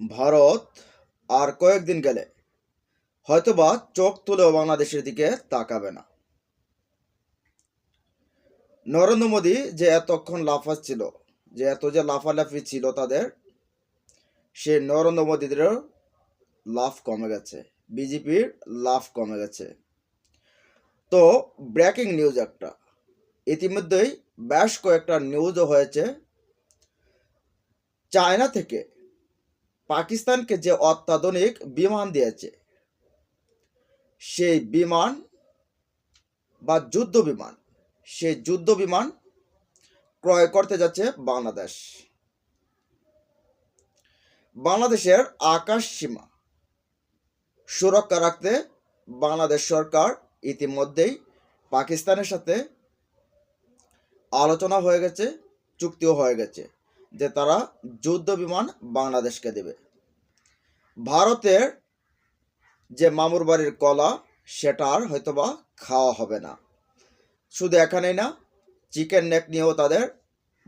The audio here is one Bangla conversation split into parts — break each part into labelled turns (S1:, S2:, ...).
S1: ভারত আর কয়েকদিন গেলে হয়তোবা চোখ তুলেও বাংলাদেশের দিকে তাকাবে না। নরেন্দ্র মোদী যে এতক্ষণ লাফাচ্ছিল যে এত যে লাফালাফি ছিল তাদের, সে নরেন্দ্র মোদীদেরও লাভ কমে গেছে, বিজেপির লাভ কমে গেছে। তো ব্রেকিং নিউজ একটা, ইতিমধ্যেই বেশ কয়েকটা নিউজও হয়েছে। চায়না থেকে পাকিস্তানকে যে অত্যাধুনিক বিমান দিয়েছে, সেই বিমান বা যুদ্ধ বিমান, সেই যুদ্ধ বিমান ক্রয় করতে যাচ্ছে বাংলাদেশ। বাংলাদেশের আকাশ সীমা সুরক্ষা রাখতে বাংলাদেশ সরকার ইতিমধ্যেই পাকিস্তানের সাথে আলোচনা হয়ে গেছে, চুক্তিও হয়ে গেছে। যে তারা যুদ্ধ বিমান বাংলাদেশকে দেবে। ভারতের যে মামুর বাড়ির কলা, সেটা আর হয়তোবা খাওয়া হবে না। শুধু এখানেই না, চিকেন নেক নিয়েও তাদের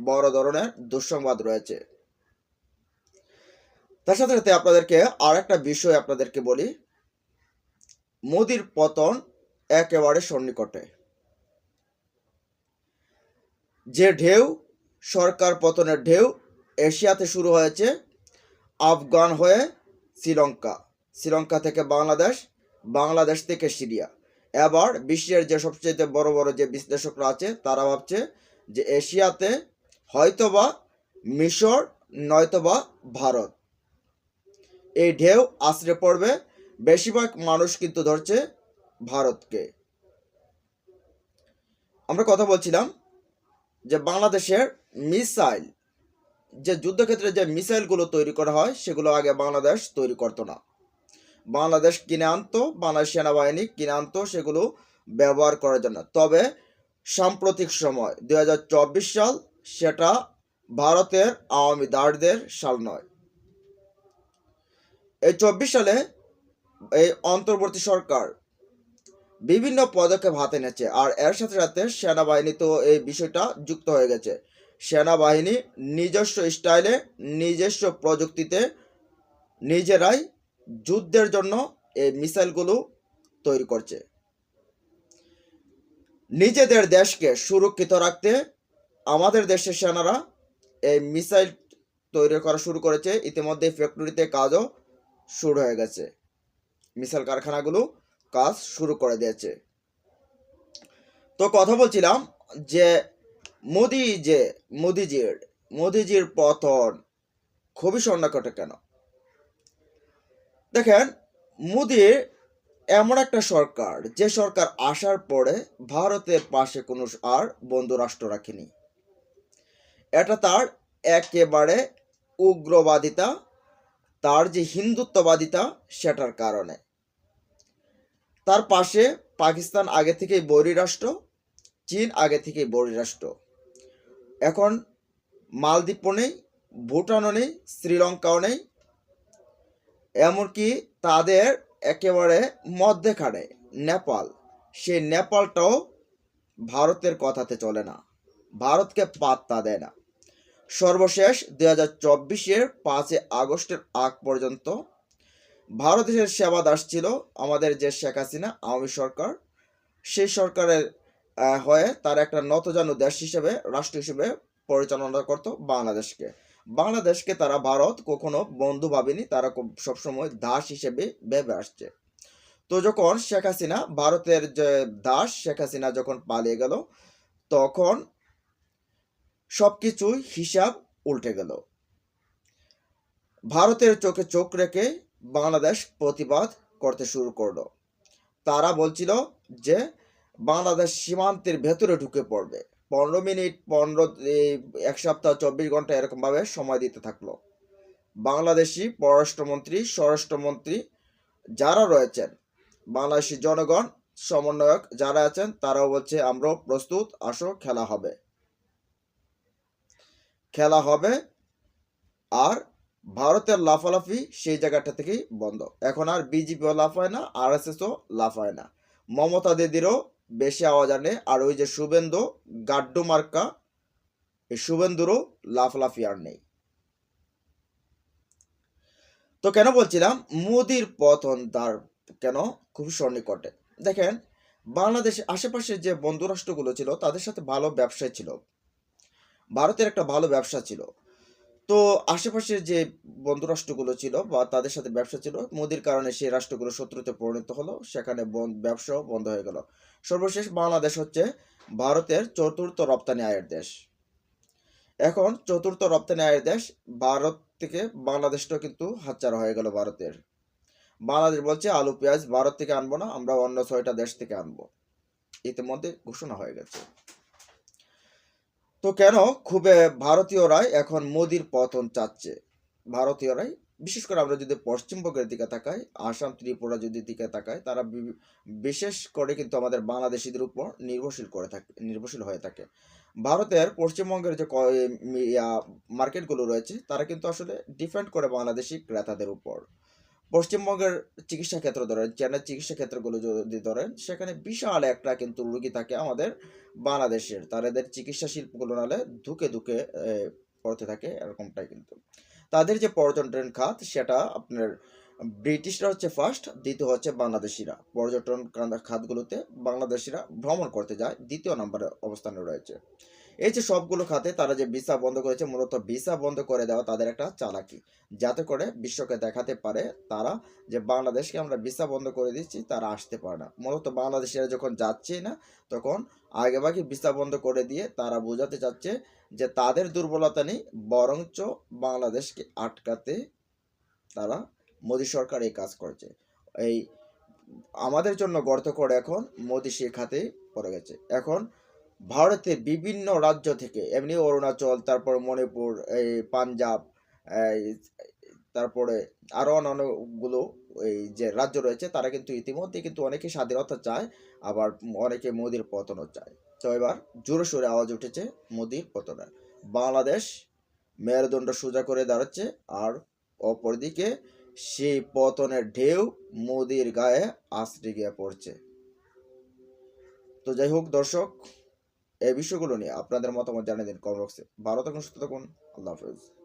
S1: বড় ধরনের দুঃসংবাদ রয়েছে। তার সাথে সাথে আপনাদেরকে আর একটা বিষয় আপনাদেরকে বলি। মোদির পতন একেবারে সন্নিকটে। যে ঢেউ সরকার পতনের ঢেউ এশিয়াতে শুরু হয়েছে আফগান হয়ে শ্রীলঙ্কা। শ্রীলঙ্কা থেকে বাংলাদেশ বাংলাদেশ থেকে সিরিয়া। এবার বিশ্বের যে সবচেয়ে বড় বড় যে বিশ্লেষকরা আছে, তারা ভাবছে যে এশিয়াতে হয়তোবা মিশর, নয়তোবা ভারত। এই ঢেউ আশ্রে পড়বে, বেশিরভাগ মানুষ কিন্তু ধরছে ভারতকে। আমরা কথা বলছিলাম যে বাংলাদেশের মিসাইল, যে যুদ্ধক্ষেত্রে যে মিসাইলগুলো তৈরি করা হয়, সেগুলো আগে বাংলাদেশ তৈরি করতো না। বাংলাদেশ কিনে আনতো, বাংলাদেশ সেনাবাহিনী কিনে আনতো, সেগুলো ব্যবহার করার জন্য। তবে সাম্প্রতিক সময়, দুই হাজার চব্বিশ সাল, সেটা ভারতের আওয়ামী দাঁড়দের সাল নয়। এই চব্বিশ সালে এই অন্তর্বর্তী সরকার বিভিন্ন পদক্ষেপ হাতে নিয়েছে, আর এর সাথে সাথে সেনাবাহিনী তো এই বিষয়টা যুক্ত হয়ে গেছে। সেনাবাহিনী নিজস্ব স্টাইলে, নিজস্ব প্রযুক্তিতে নিজেরাই যুদ্ধের জন্য এই মিসাইলগুলো তৈরি করছে। নিজেদের দেশকে সুরক্ষিত রাখতে আমাদের দেশের সেনারা এই মিসাইল তৈরি করা শুরু করেছে। ইতিমধ্যে ফ্যাক্টরিতে কাজও শুরু হয়ে গেছে। মিসাইল কারখানাগুলো কাজ শুরু করে দিয়েছে। তো কথা বলছিলাম যে মোদি যে মোদিজির মোদিজির পতন খুবই সন্ন্যাকটে কেন? দেখেন মোদির এমন একটা সরকার, যে সরকার আসার পরে ভারতের পাশে কোনো আর বন্ধু রাষ্ট্র রাখেনি। এটা তার একেবারে উগ্রবাদিতা, তার যে হিন্দুত্ববাদিতা, সেটার কারণে। তার পাশে পাকিস্তান আগে থেকেই বৈরী চীন আগে থেকেই বৈরী এখন মালদ্বীপও নেই, ভুটানও নেই, শ্রীলঙ্কাও নেই, এমনকি তাদের একেবারে মধ্যেখানে নেপাল। সেই নেপালটাও ভারতের কথাতে চলে না, ভারতকে পাত্তা দেয় না। সর্বশেষ দুই হাজার চব্বিশের পাঁচই আগস্টের আগ পর্যন্ত ভারতের সেবা দাস ছিল আমাদের যে শেখ হাসিনা, আওয়ামী সরকার। সেই সরকারের হয়ে তার একটা নতজানু দেশ হিসেবে, রাষ্ট্র হিসেবে পরিচালনা করত বাংলাদেশকে। বাংলাদেশকে তারা ভারত কখনো বন্ধু ভাবেনি, তারা সবসময় দাস হিসেবে ভেবে আসছে। তো যখন শেখ হাসিনা, ভারতের যে দাস শেখ হাসিনা যখন পালিয়ে গেল, তখন সবকিছুই হিসাব উল্টে গেল। ভারতের চোখে চোখ রেখে বাংলাদেশ প্রতিবাদ করতে শুরু করল। তারা বলছিল যে বাংলাদেশ সীমান্তের ভেতরে ঢুকে পড়বে। পনেরো মিনিট, পনেরো এক সপ্তাহ, চব্বিশ ঘণ্টা এরকমভাবে সময় দিতে থাকল। বাংলাদেশি পররাষ্ট্রমন্ত্রী, স্বরাষ্ট্রমন্ত্রী যারা রয়েছেন, বাংলাদেশি জনগণ, সমন্বয়ক যারা আছেন, তারাও বলছে, আমরাও প্রস্তুত, আসো, খেলা হবে। খেলা হবে আর ভারতের লাফালাফি সেই জায়গাটা থেকেই বন্ধ। এখন আর বিজেপিও লাফায় না, আর এস এসও লাফায় না। মমতা দিদিরও বেশি আওয়াজ আনে। আর ওই যে শুভেন্দু, গাড্ডু মার্কা, এই শুভেন্দুরও লাফলাফি আর নেই। তো কেন বলছিলাম? মোদির পতন তার কেন? খুব সন্নিকটে। দেখেন বাংলাদেশের আশেপাশে যে বন্ধুরাষ্ট্রগুলো ছিল, তাদের সাথে ভালো ব্যবসায় ছিল। ভারতের একটা ভালো ব্যবসা ছিল। তো আশেপাশের যে বন্ধু রাষ্ট্রগুলো ছিল বা তাদের সাথে ব্যবসা ছিল, মোদির কারণে সেই রাষ্ট্রগুলো শত্রুতে পরিণত হলো। সেখানে ব্যবসাও বন্ধ হয়ে গেল। সর্বশেষ বাংলাদেশ হচ্ছে ভারতের চতুর্থ রপ্তানি আয়ের দেশ। এখন চতুর্থ রপ্তানি আয়ের দেশ ভারত থেকে বাংলাদেশটাও কিন্তু হাতছাড়া হয়ে গেল ভারতের। বাংলাদেশ বলছে, আলু, পেঁয়াজ ভারত থেকে আনব না, আমরা অন্য ছয়টা দেশ থেকে আনব। ইতিমধ্যে ঘোষণা হয়ে গেছে। তো কেন খুবই ভারতীয়রাই এখন মোদির পতন চাচ্ছে? ভারতীয়রাই, বিশেষ করে আমরা যদি পশ্চিমবঙ্গের দিকে তাকাই, আসাম, ত্রিপুরা যদি দিকে তাকাই, তারা বিশেষ করে কিন্তু আমাদের বাংলাদেশিদের উপর নির্ভরশীল করে থাকে, নির্ভরশীল হয়ে থাকে। ভারতের পশ্চিমবঙ্গের যে মার্কেটগুলো রয়েছে, তারা কিন্তু আসলে ডিপেন্ড করে বাংলাদেশি ক্রেতাদের উপর। পশ্চিমবঙ্গের চিকিৎসা ক্ষেত্র ধরেন চেন্নাই চিকিৎসা ক্ষেত্রগুলো যদি ধরেন, সেখানে বিশাল একটা কিন্তু রুগী থাকে আমাদের বাংলাদেশের। তাদের চিকিৎসা শিল্পগুলো নালে ধুকে ধুকে পড়তে থাকে এরকমটাই কিন্তু। তাদের যে পর্যটন খাত, সেটা আপনার ব্রিটিশরা হচ্ছে ফার্স্ট দ্বিতীয় হচ্ছে বাংলাদেশিরা। পর্যটন খাতগুলোতে বাংলাদেশিরা ভ্রমণ করতে যায়, দ্বিতীয় নম্বরে অবস্থানে রয়েছে। এই যে সবগুলো খাতে তারা যে ভিসা বন্ধ করেছে, মূলত ভিসা বন্ধ করে দেওয়া তাদের একটা চালাকি। যাতে করে বিশ্বকে দেখাতে পারে তারা যে বাংলাদেশকে আমরা ভিসা বন্ধ করে দিচ্ছি, তারা আসতে পারে না। মূলত বাংলাদেশিরা যখন যাচ্ছে না, তখন আগেভাগে ভিসা বন্ধ করে দিয়ে তারা বোঝাতে চাচ্ছে যে তাদের দুর্বলতা নেই, বরঞ্চ বাংলাদেশকে আটকাতে তারা মোদী সরকার এই কাজ করেছে। এই আমাদের জন্য গর্ত করে এখন মোদী সে খাতে পড়ে গেছে। এখন ভারতের বিভিন্ন রাজ্য থেকে, এমনি অরুণাচল, তারপর মণিপুর, এই পাঞ্জাব তারপরে আরও অন্যান্যগুলো এই যে রাজ্য রয়েছে, তারা কিন্তু ইতিমধ্যে কিন্তু অনেকে স্বাধীনতা চায়, আবার অনেকে মোদির পতনও চায়। তো এবার জোরে সোরে আওয়াজ উঠেছে মোদির পতনের। বাংলাদেশ মেরুদণ্ড সোজা করে দাঁড়াচ্ছে, আর অপরদিকে সেই পতনের ঢেউ মোদির গায়ে আশ্রি গিয়ে পড়ছে। তো যাই হোক দর্শক, এই বিষয়গুলো নিয়ে আপনাদের মতামত জানিয়ে দিন কমেন্ট বক্সে। ভালো থাকুন, সুস্থ থাকুন, আল্লাহ হাফেজ।